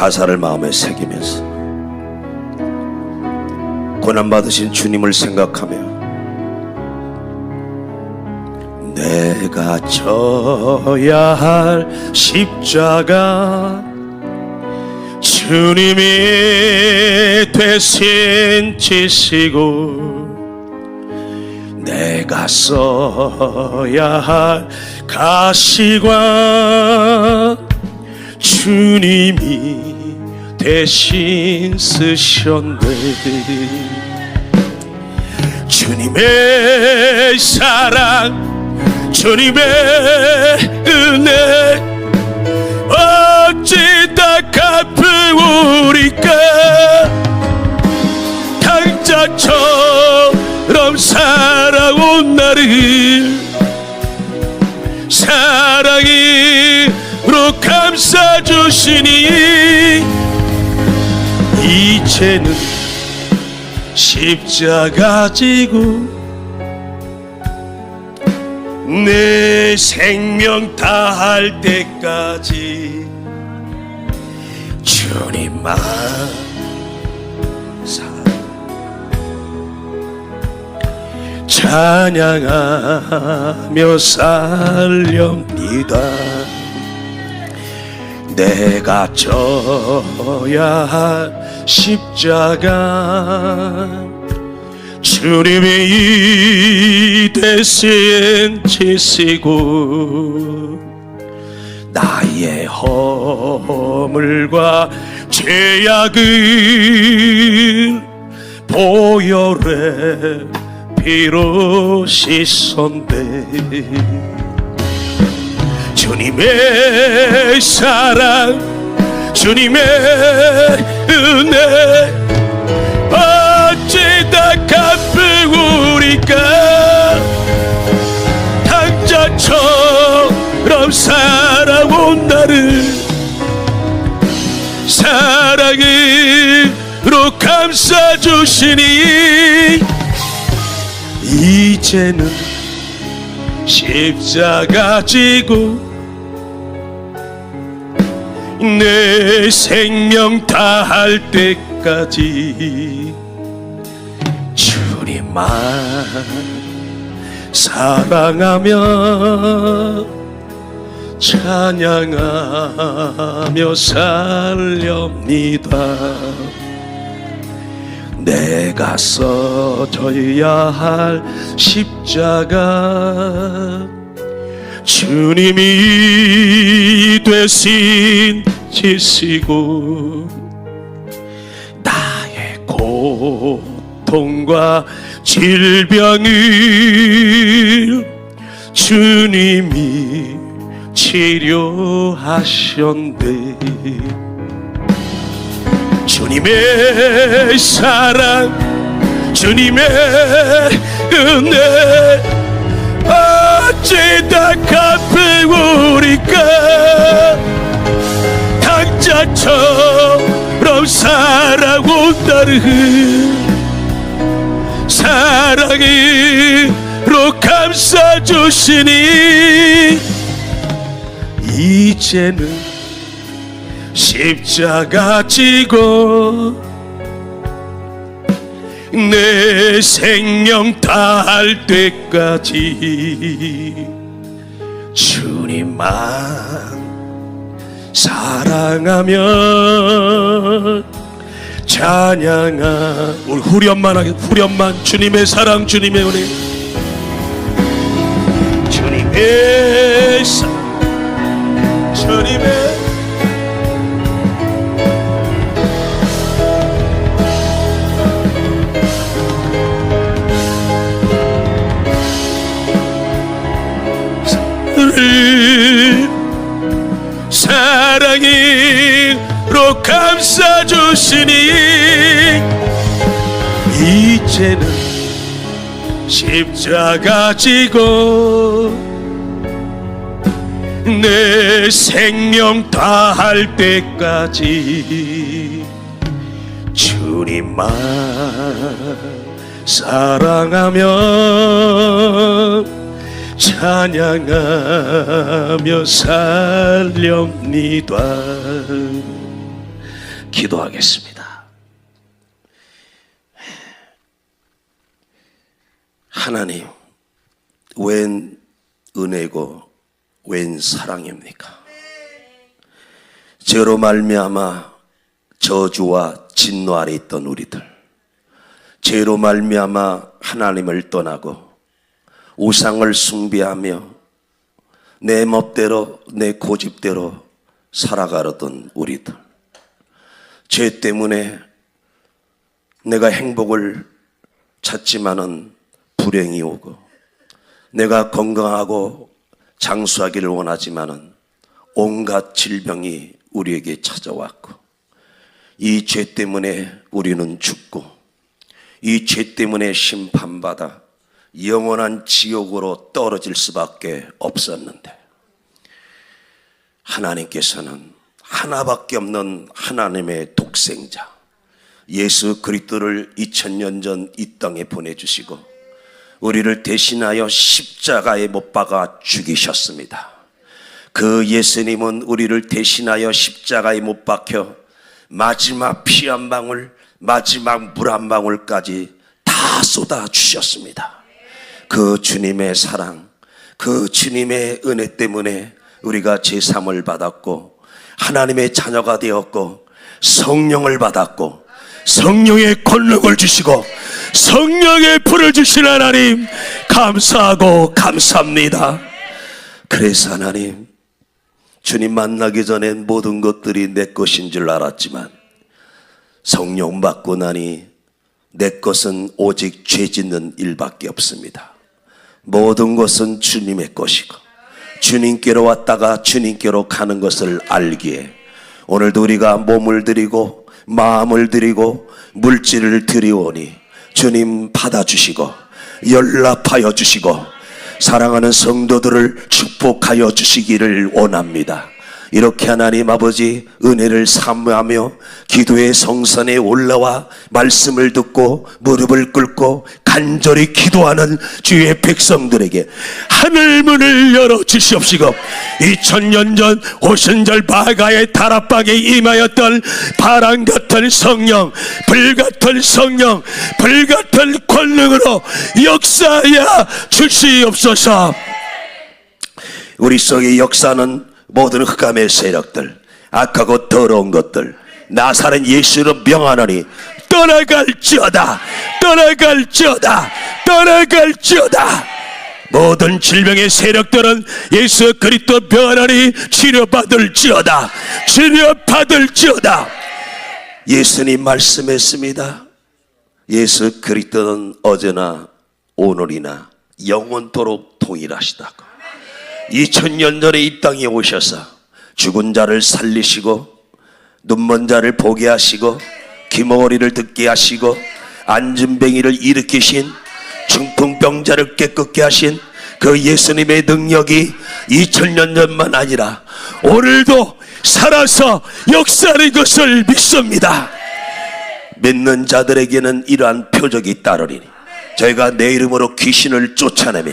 가사를 마음에 새기면서 고난받으신 주님을 생각하며 내가 져야 할 십자가 주님이 대신 지시고 내가 써야 할 가시관 주님이 대신 쓰셨네 주님의 사랑 주님의 은혜 어찌 다 갚으리까? 당자처럼 살아온 나를 사랑으로 감싸주시니 이제는 십자가 지고 내 생명 다할 때까지 주님만 사 찬양하며 살렵니다. 내가 져야 할 십자가. 주님이 이 대신 지시고 나의 허물과 죄악을 보혈의 피로 씻었네. 주님의 사랑 주님의 은혜. 어찌 다 갚으리까 당자처럼 살아온 나를 사랑으로 감싸주시니 이제는 십자가 지고 내 생명 다할 때까지 주님만 사랑하며 찬양하며 살렵니다. 내가 써져야 할 십자가 주님이 되신 지시고 나의 고통과 질병을 주님이 치료하셨네. 주님의 사랑 주님의 은혜 다 갚으리까 당자처럼 살아온 나를 사랑으로 감싸주시니 이제는 십자가 지고 내 생명 다할 때까지 주님만 사랑하며 찬양하 우리 후렴만 하게 후렴만 주님의 사랑 주님의 은혜. 주님의 사랑 주님의 사랑으로 감싸주시니 이제는 십자가 지고 내 생명 다할 때까지 주님만 사랑하며 찬양하며 살렵니다 기도하겠습니다. 하나님, 웬 은혜고 웬 사랑입니까? 죄로 말미암아 저주와 진노 아래 있던 우리들, 죄로 말미암아 하나님을 떠나고 우상을 숭배하며 내 멋대로 내 고집대로 살아가려던 우리들, 죄 때문에 내가 행복을 찾지만은 불행이 오고 내가 건강하고 장수하기를 원하지만은 온갖 질병이 우리에게 찾아왔고 이 죄 때문에 우리는 죽고 이 죄 때문에 심판받아 영원한 지옥으로 떨어질 수밖에 없었는데 하나님께서는 하나밖에 없는 하나님의 독생자 예수 그리스도를 2000년 전 이 땅에 보내 주시고 우리를 대신하여 십자가에 못 박아 죽이셨습니다. 그 예수님은 우리를 대신하여 십자가에 못 박혀 마지막 피 한 방울, 마지막 물 한 방울까지 다 쏟아 주셨습니다. 그 주님의 사랑, 그 주님의 은혜 때문에 우리가 제3을 받았고 하나님의 자녀가 되었고 성령을 받았고 성령의 권능을 주시고 성령의 불을 주신 하나님 감사하고 감사합니다. 그래서 하나님 주님 만나기 전에 모든 것들이 내 것인 줄 알았지만 성령 받고 나니 내 것은 오직 죄 짓는 일밖에 없습니다. 모든 것은 주님의 것이고 주님께로 왔다가 주님께로 가는 것을 알기에 오늘도 우리가 몸을 드리고 마음을 드리고 물질을 드리오니 주님 받아주시고 연락하여 주시고 사랑하는 성도들을 축복하여 주시기를 원합니다. 이렇게 하나님 아버지 은혜를 사모하며 기도의 성산에 올라와 말씀을 듣고 무릎을 꿇고 간절히 기도하는 주의 백성들에게 하늘 문을 열어 주시옵시고 2000년 전 오순절 바가의 다락방에 임하였던 바람 같은 성령 불 같은 성령 불 같은 권능으로 역사하여 주시옵소서. 우리 속의 역사는 모든 흑암의 세력들, 악하고 더러운 것들, 나사렛 예수로 명하노니 떠나갈지어다 떠나갈지어다 떠나갈지어다 모든 질병의 세력들은 예수 그리스도 병하니 치료받을지어다 치료받을지어다 예수님 말씀했습니다. 예수 그리스도는 어제나 오늘이나 영원토록 동일하시다고. 2000년 전에 이 땅에 오셔서 죽은 자를 살리시고 눈먼 자를 보게 하시고 기머리를 듣게 하시고 안진뱅이를 일으키신 중풍병자를 깨끗게 하신 그 예수님의 능력이 2000년 전만 아니라 오늘도 살아서 역사하는 것을 믿습니다. 믿는 자들에게는 이러한 표적이 따르리니 저희가 내 이름으로 귀신을 쫓아내며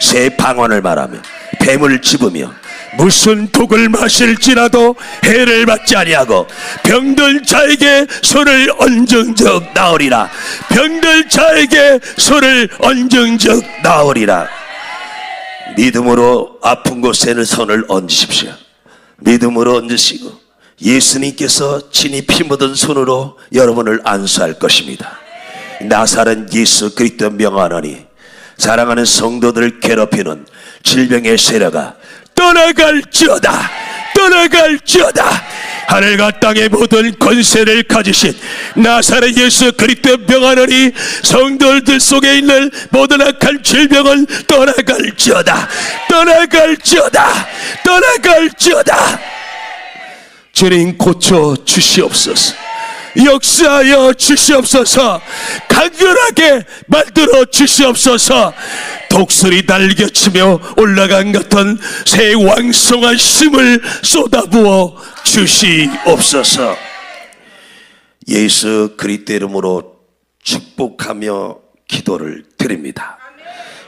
새 방언을 말하며 뱀을 집으며 무슨 독을 마실지라도 해를 받지 아니하고 병든 자에게 손을 얹은적 나으리라. 병든 자에게 손을 얹은적 나으리라. 믿음으로 아픈 곳에는 손을 얹으십시오. 믿음으로 얹으시고 예수님께서 친히 피 묻은 손으로 여러분을 안수할 것입니다. 나사렛 예수 그리스도 명하노니 사랑하는 성도들을 괴롭히는 질병의 세력아 떠나갈지어다 떠나갈지어다. 하늘과 땅의 모든 권세를 가지신 나사렛 예수 그리스도 명하노니 성도들 속에 있는 모든 악한 질병은 떠나갈지어다 떠나갈지어다 떠나갈지어다. 주님 고쳐 주시옵소서 역사하여 주시옵소서. 강렬하게 만들어 주시옵소서. 독수리 날개치며 올라간 같은 새 왕성한 힘을 쏟아부어 주시옵소서. 예수 그리스도 이름으로 축복하며 기도를 드립니다.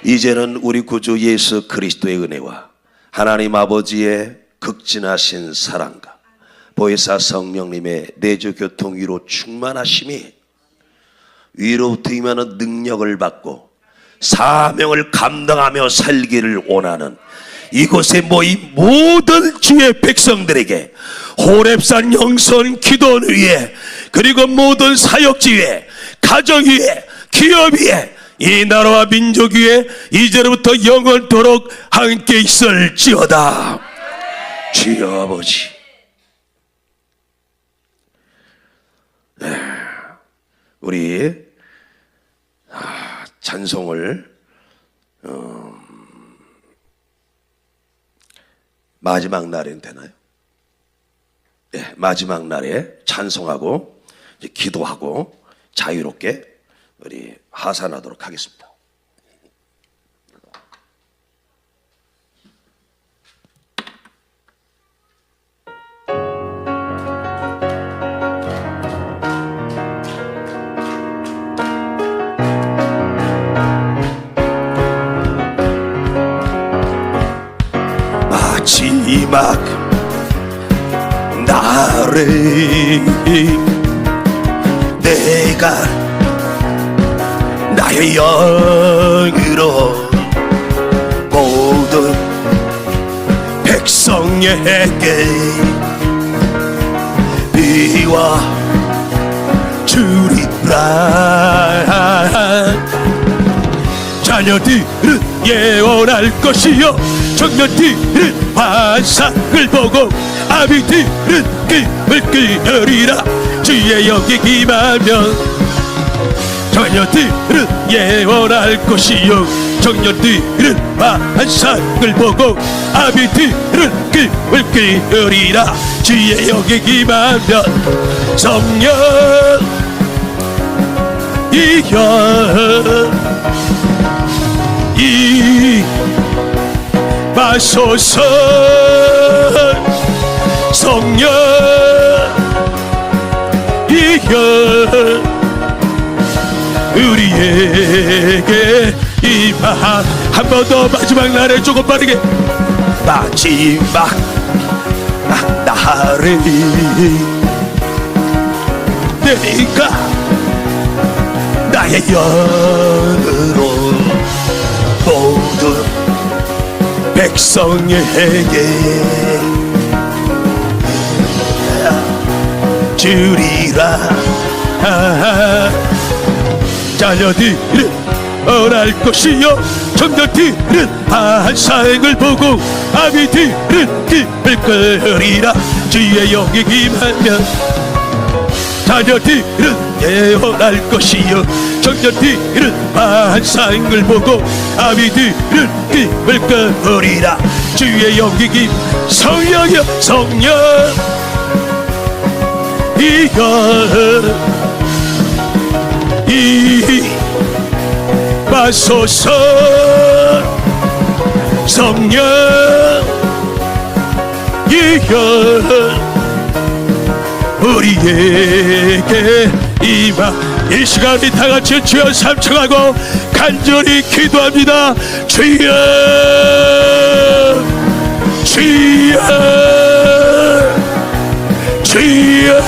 이제는 우리 구주 예수 그리스도의 은혜와 하나님 아버지의 극진하신 사랑과 보혜사 성령님의 내주 교통 위로 충만하심이 위로부터 임하는 능력을 받고 사명을 감당하며 살기를 원하는 이곳에 모인 모든 주의 백성들에게 호랩산 영선 기도원 위에 그리고 모든 사역지 위에 가정 위에 기업 위에 이 나라와 민족 위에 이제로부터 영원토록 함께 있을지어다. 주여 아버지 우리 아, 찬송을 어, 마지막 날엔 되나요? 네, 마지막 날에 찬송하고 기도하고 자유롭게 우리 하산하도록 하겠습니다. 마지막 날에 내가 나의 영으로 모든 백성에게 비와 주리라. 자녀들은 예언할 것이요 청년들은 환상을 보고 아비들은 꿈을 꾸리라. 주의 영이 임하면 자녀들은 예언할 것이요. 청년들은 환상을 보고 아비들은 꿈을 꾸리라. 주의 영이 임하면 성령 이여 이 마소서. 성령 이여 우리에게 임하 한번 더 마지막 날에 조금 빠르게 마지막 날에 내가 나의 영 백성에게 주리라. 자녀들은 언할 것이요? 청년들은 한사행을 보고 아비들은 기쁠 거리라. 주의 영이 임하면 자녀들은 예언할 것이요. 청년들은 환상을 보고 아비들은 기쁠 거리라. 주의 영기기 성령여 성령. 이여 이 마소서. 성령. 이여 우리에게 임하 이 시간 우리 다 같이 주여 삼청하고 간절히 기도합니다. 주여 주여 주여.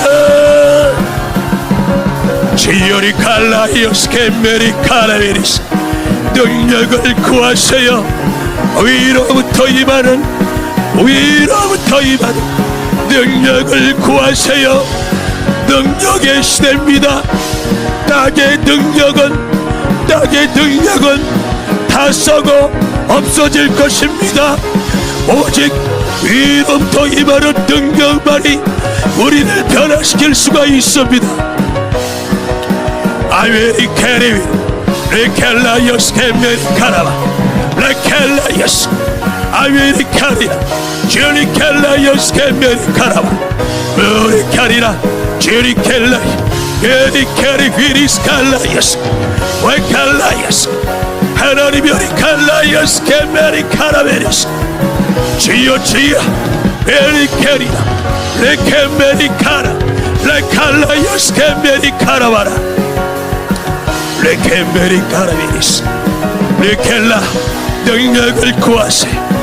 주여리 칼라이오스 캔메리 카라베리스 능력을 구하세요. 위로부터 임하는 위로부터 임하는 능력을 구하세요. 능력의 시대입니다. 땅의 능력은 땅의 능력은 다 썩어 없어질 것입니다. 오직 위로부터 임하는 능력만이 우리를 변화시킬 수가 있습니다. 아웨리 캐리위 레켈라이어스 캐메리카라바 레켈라이어스 아웨리 캐리라 주리켈라이어스 캐메리카라바 우리캐리라 주리켈라이 게리캐리 휘리스칼라이어스 레켈라이어스 하나님 요리칼라이어스 캐메리카라베리스 주여 주여 베리캐리라 레케메리카라 레칼라이어스 캐메리카라바라 레케메리 카라비리스 레켈라 능력을 구하세요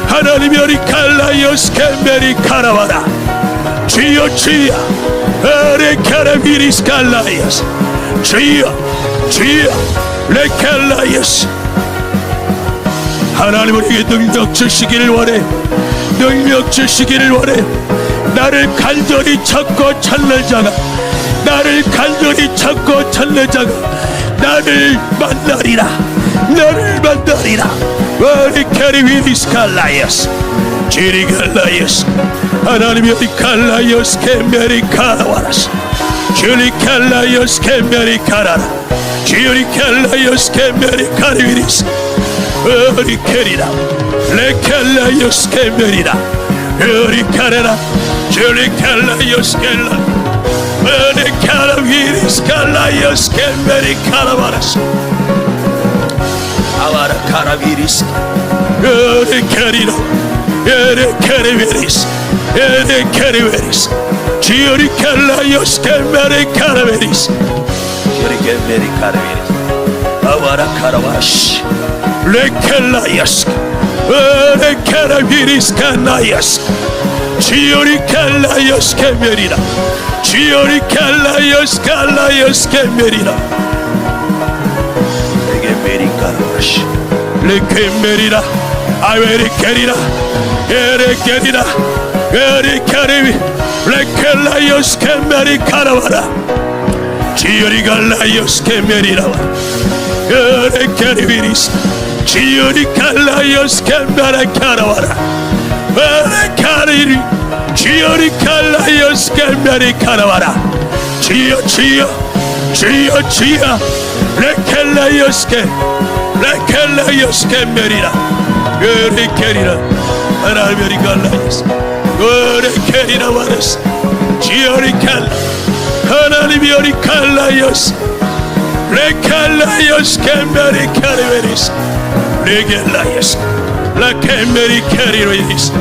하나님 여기 칼라이어스 캐메리 카라와라스 주리 칼라이어스 캐메리 카라라 주리 칼라이어스 캐메리 카리비리스 우리 캐리라 레켈라이어스. 캐메리라 우리 카레라 주리 칼라이어스. 켈라 우리 카라비리스 칼라이어스 캐메리 카라바라스 아와라 카라비리스 우리 캐리라 우리 캐리비리스 우리 캐리비리스 주리 칼라 이어스 캐메리 카라비리스 레게메리 카라비리스 아 와라 카라와시 레켈라이아스 레켈라비리스 카나이아스 지오리 칼라이아스 케메리라 지오 리 칼라이아스 칼라이아스 케메리라 레게메리 카라와시 레케메리라 아웨리케리라 에레케리라. 에리케리비 레켈라이아스 케메리 카라와라. 지오리 갈라이아스 케메리라와. 에레케리비리스. 지오리 칼라이아스 케메리 카라와라. 에레케리리. 지오리 칼라이아스 케메리 카라와라. 지어 지어. 지어 지어 레켈라이아스 케 레켈라이아스 케 메리라 에레케리라 하나님이 갈라이아스 에레케리라 와라스 지오리 칼라 하나님이 오리 칼라이아스 레칼라이어스 캔베리 캐리베리스 레겔라이어스 라캔베리 캐리베리스